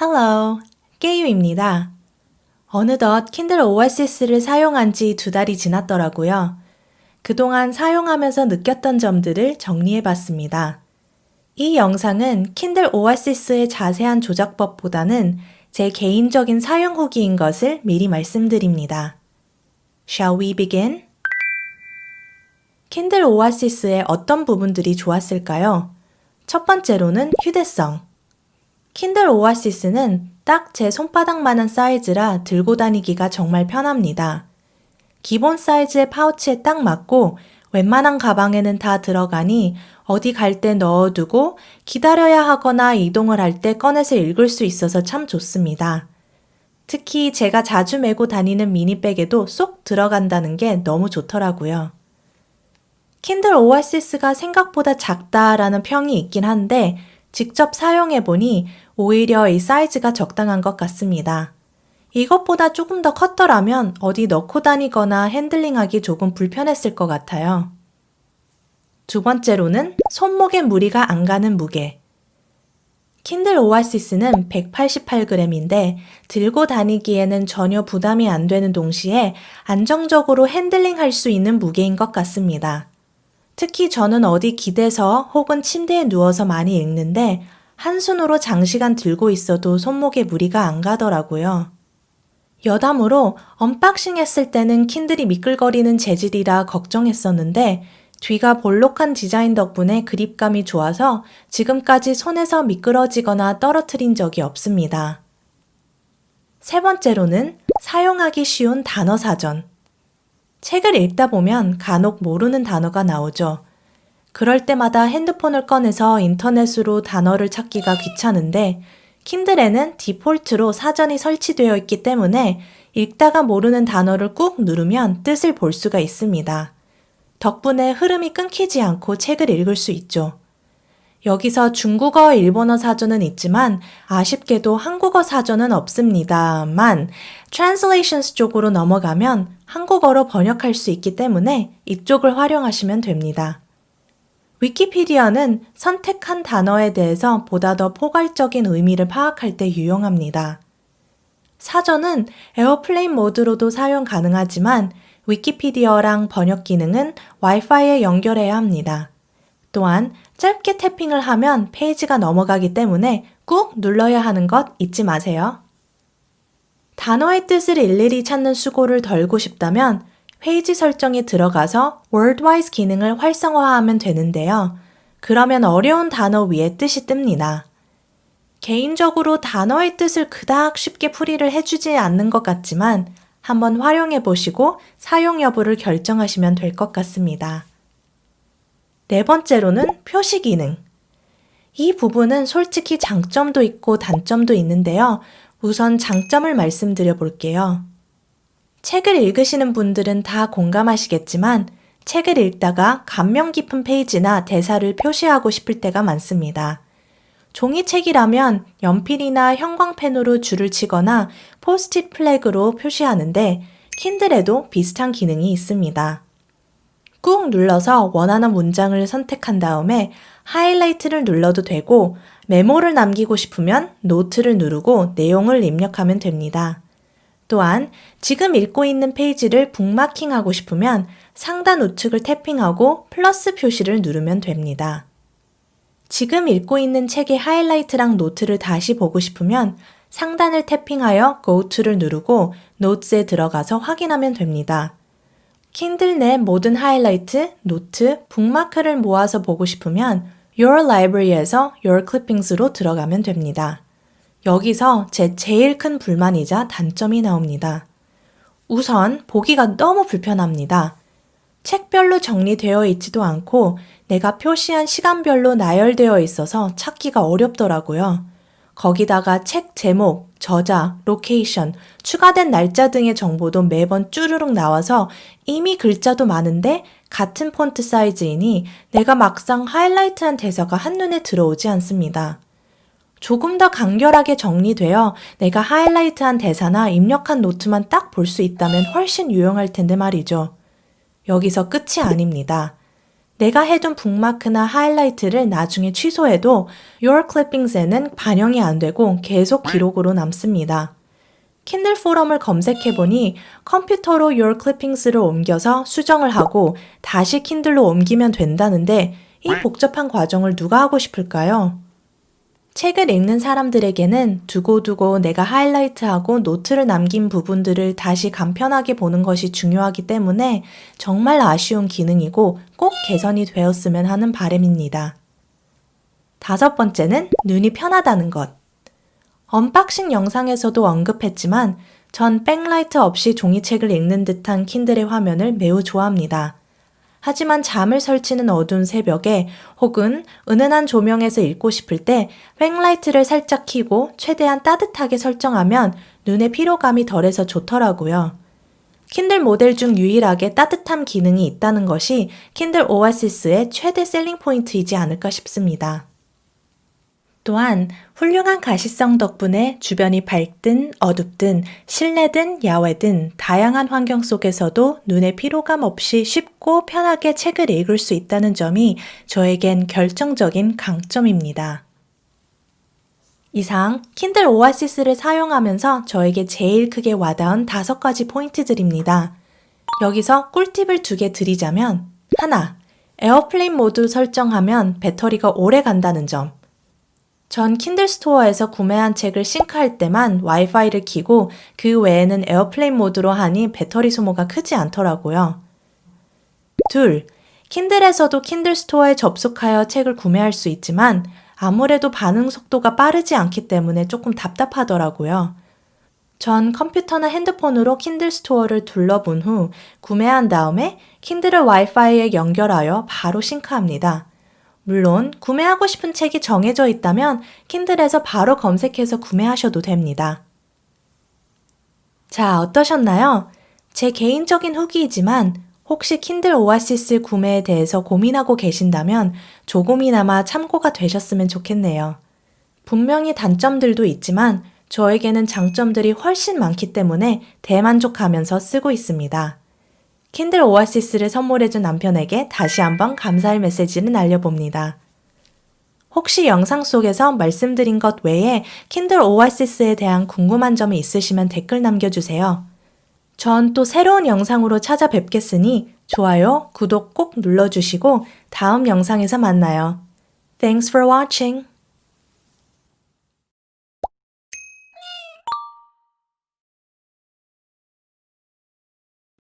Hello, 깨유입니다. 어느덧 킨들 오아시스를 사용한 지 두 달이 지났더라고요. 그동안 사용하면서 느꼈던 점들을 정리해 봤습니다. 이 영상은 킨들 오아시스의 자세한 조작법보다는 제 개인적인 사용 후기인 것을 미리 말씀드립니다. Shall we begin? 킨들 오아시스의 어떤 부분들이 좋았을까요? 첫 번째로는 휴대성. 킨들 오아시스는 딱 제 손바닥만한 사이즈라 들고 다니기가 정말 편합니다. 기본 사이즈의 파우치에 딱 맞고 웬만한 가방에는 다 들어가니 어디 갈 때 넣어두고 기다려야 하거나 이동을 할 때 꺼내서 읽을 수 있어서 참 좋습니다. 특히 제가 자주 메고 다니는 미니백에도 쏙 들어간다는 게 너무 좋더라고요. 킨들 오아시스가 생각보다 작다라는 평이 있긴 한데 직접 사용해보니 오히려 이 사이즈가 적당한 것 같습니다. 이것보다 조금 더 컸더라면 어디 넣고 다니거나 핸들링하기 조금 불편했을 것 같아요. 두 번째로는 손목에 무리가 안 가는 무게. 킨들 오아시스는 188g인데 들고 다니기에는 전혀 부담이 안 되는 동시에 안정적으로 핸들링 할 수 있는 무게인 것 같습니다. 특히 저는 어디 기대서 혹은 침대에 누워서 많이 읽는데 한 손으로 장시간 들고 있어도 손목에 무리가 안 가더라고요. 여담으로 언박싱 했을 때는 킨들이 미끌거리는 재질이라 걱정했었는데 뒤가 볼록한 디자인 덕분에 그립감이 좋아서 지금까지 손에서 미끄러지거나 떨어뜨린 적이 없습니다. 세 번째로는 사용하기 쉬운 단어 사전. 책을 읽다 보면 간혹 모르는 단어가 나오죠. 그럴 때마다 핸드폰을 꺼내서 인터넷으로 단어를 찾기가 귀찮은데 킨들에는 디폴트로 사전이 설치되어 있기 때문에 읽다가 모르는 단어를 꾹 누르면 뜻을 볼 수가 있습니다. 덕분에 흐름이 끊기지 않고 책을 읽을 수 있죠. 여기서 중국어, 일본어 사전은 있지만 아쉽게도 한국어 사전은 없습니다만 translations 쪽으로 넘어가면 한국어로 번역할 수 있기 때문에 이쪽을 활용하시면 됩니다. 위키피디아는 선택한 단어에 대해서 보다 더 포괄적인 의미를 파악할 때 유용합니다. 사전은 에어플레인 모드로도 사용 가능하지만 위키피디어랑 번역 기능은 와이파이에 연결해야 합니다. 또한 짧게 태핑을 하면 페이지가 넘어가기 때문에 꾹 눌러야 하는 것 잊지 마세요. 단어의 뜻을 일일이 찾는 수고를 덜고 싶다면 페이지 설정에 들어가서 WordWise 기능을 활성화하면 되는데요. 그러면 어려운 단어 위에 뜻이 뜹니다. 개인적으로 단어의 뜻을 그닥 쉽게 풀이를 해주지 않는 것 같지만 한번 활용해 보시고 사용 여부를 결정하시면 될 것 같습니다. 네 번째로는 표시 기능. 이 부분은 솔직히 장점도 있고 단점도 있는데요. 우선 장점을 말씀드려 볼게요. 책을 읽으시는 분들은 다 공감하시겠지만 책을 읽다가 감명 깊은 페이지나 대사를 표시하고 싶을 때가 많습니다. 종이책이라면 연필이나 형광펜으로 줄을 치거나 포스트잇 플래그로 표시하는데 킨들에도 비슷한 기능이 있습니다. 꾹 눌러서 원하는 문장을 선택한 다음에 하이라이트를 눌러도 되고 메모를 남기고 싶으면 노트를 누르고 내용을 입력하면 됩니다. 또한 지금 읽고 있는 페이지를 북마킹하고 싶으면 상단 우측을 태핑하고 플러스 표시를 누르면 됩니다. 지금 읽고 있는 책의 하이라이트랑 노트를 다시 보고 싶으면 상단을 태핑하여 Go to를 누르고 노트에 들어가서 확인하면 됩니다. 킨들 내 모든 하이라이트, 노트, 북마크를 모아서 보고 싶으면 Your Library에서 Your Clippings로 들어가면 됩니다. 여기서 제 제일 큰 불만이자 단점이 나옵니다. 우선 보기가 너무 불편합니다. 책별로 정리되어 있지도 않고 내가 표시한 시간별로 나열되어 있어서 찾기가 어렵더라고요. 거기다가 책 제목, 저자, 로케이션, 추가된 날짜 등의 정보도 매번 쭈르륵 나와서 이미 글자도 많은데 같은 폰트 사이즈이니 내가 막상 하이라이트한 대사가 한눈에 들어오지 않습니다. 조금 더 간결하게 정리되어 내가 하이라이트한 대사나 입력한 노트만 딱 볼 수 있다면 훨씬 유용할 텐데 말이죠. 여기서 끝이 아닙니다. 내가 해둔 북마크나 하이라이트를 나중에 취소해도 Your Clippings에는 반영이 안 되고 계속 기록으로 남습니다. 킨들 포럼을 검색해보니 컴퓨터로 Your Clippings를 옮겨서 수정을 하고 다시 킨들로 옮기면 된다는데 이 복잡한 과정을 누가 하고 싶을까요? 책을 읽는 사람들에게는 두고두고 내가 하이라이트하고 노트를 남긴 부분들을 다시 간편하게 보는 것이 중요하기 때문에 정말 아쉬운 기능이고 꼭 개선이 되었으면 하는 바람입니다. 다섯 번째는 눈이 편하다는 것. 언박싱 영상에서도 언급했지만 전 백라이트 없이 종이책을 읽는 듯한 킨들의 화면을 매우 좋아합니다. 하지만 잠을 설치는 어두운 새벽에 혹은 은은한 조명에서 읽고 싶을 때 백라이트를 살짝 켜고 최대한 따뜻하게 설정하면 눈의 피로감이 덜해서 좋더라고요. 킨들 모델 중 유일하게 따뜻함 기능이 있다는 것이 킨들 오아시스의 최대 셀링 포인트이지 않을까 싶습니다. 또한 훌륭한 가시성 덕분에 주변이 밝든 어둡든 실내든 야외든 다양한 환경 속에서도 눈의 피로감 없이 쉽고 편하게 책을 읽을 수 있다는 점이 저에겐 결정적인 강점입니다. 이상 킨들 오아시스를 사용하면서 저에게 제일 크게 와닿은 다섯 가지 포인트들입니다. 여기서 꿀팁을 두 개 드리자면 하나, 에어플레인 모드 설정하면 배터리가 오래 간다는 점. 전 킨들 스토어에서 구매한 책을 싱크할 때만 와이파이를 켜고 그 외에는 에어플레인 모드로 하니 배터리 소모가 크지 않더라고요. 둘, 킨들에서도 킨들 스토어에 접속하여 책을 구매할 수 있지만 아무래도 반응 속도가 빠르지 않기 때문에 조금 답답하더라고요. 전 컴퓨터나 핸드폰으로 킨들 스토어를 둘러본 후 구매한 다음에 킨들을 와이파이에 연결하여 바로 싱크합니다. 물론 구매하고 싶은 책이 정해져 있다면 킨들에서 바로 검색해서 구매하셔도 됩니다. 자, 어떠셨나요? 제 개인적인 후기이지만 혹시 킨들 오아시스 구매에 대해서 고민하고 계신다면 조금이나마 참고가 되셨으면 좋겠네요. 분명히 단점들도 있지만 저에게는 장점들이 훨씬 많기 때문에 대만족하면서 쓰고 있습니다. 킨들 오아시스를 선물해준 남편에게 다시 한번 감사의 메시지를 날려봅니다. 혹시 영상 속에서 말씀드린 것 외에 킨들 오아시스에 대한 궁금한 점이 있으시면 댓글 남겨주세요. 전 또 새로운 영상으로 찾아뵙겠으니 좋아요, 구독 꼭 눌러주시고 다음 영상에서 만나요. Thanks for watching.